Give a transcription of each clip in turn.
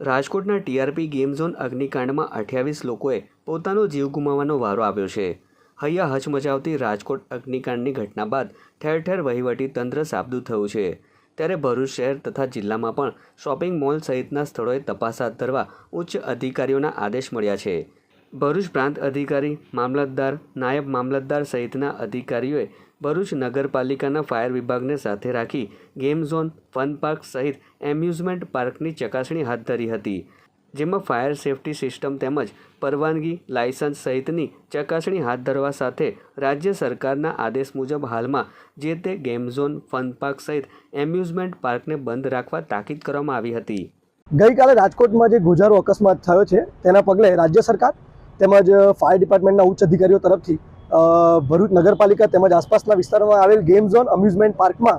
રાજકોટના TRP game zone અગ્નિકાંડમાં અઠ્યાવીસ લોકોએ પોતાનો જીવ ગુમાવવાનો વારો આવ્યો છે. હૈયા હચમચાવતી રાજકોટ અગ્નિકાંડની ઘટના બાદ ઠેર ઠેર વહીવટી તંત્ર સાબદું થયું છે. ત્યારે ભરૂચ શહેર તથા જિલ્લામાં પણ શોપિંગ મોલ સહિતના સ્થળોએ તપાસ હાથ ધરવા ઉચ્ચ અધિકારીઓના આદેશ મળ્યા છે. ભરૂચ પ્રાંત અધિકારી, મામલતદાર, નાયબ મામલતદાર સહિતના અધિકારીઓએ ભરૂચ નગરપાલિકાના ફાયર વિભાગને સાથે રાખી ગેમ ઝોન, ફન પાર્ક સહિત એમ્યુઝમેન્ટ પાર્કની ચકાસણી હાથ ધરી હતી. જેમાં ફાયર સેફટી સિસ્ટમ તેમજ પરવાનગી, લાયસન્સ સહિતની ચકાસણી હાથ ધરવા સાથે રાજ્ય સરકારના આદેશ મુજબ હાલમાં જે તે ગેમ ઝોન, ફન પાર્ક સહિત એમ્યુઝમેન્ટ પાર્કને બંધ રાખવા તાકીદ કરવામાં આવી હતી. ગઈકાલે રાજકોટમાં જે ગુજારો અકસ્માત થયો છે, તેના પગલે રાજ્ય સરકાર તેમજ ફાયર ડિપાર્ટમેન્ટના ઉચ્ચ અધિકારીઓ તરફથી ભરૂચ નગરપાલિકા તેમજ આસપાસના વિસ્તારોમાં આવેલ ગેમ ઝોન અમ્યુઝમેન્ટ પાર્કમાં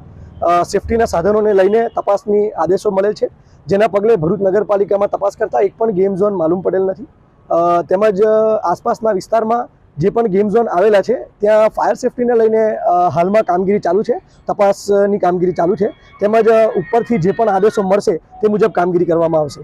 સેફટીના સાધનોને લઈને તપાસની આદેશો મળેલ છે, જેના પગલે ભરૂચ નગરપાલિકામાં તપાસ કરતાં એક પણ ગેમ ઝોન માલુમ પડેલ નથી. તેમજ આસપાસના વિસ્તારમાં જે પણ ગેમ ઝોન આવેલા છે, ત્યાં ફાયર સેફટીને લઈને હાલમાં કામગીરી ચાલુ છે, તપાસની કામગીરી ચાલુ છે, તેમજ ઉપરથી જે પણ આદેશો મળશે તે મુજબ કામગીરી કરવામાં આવશે.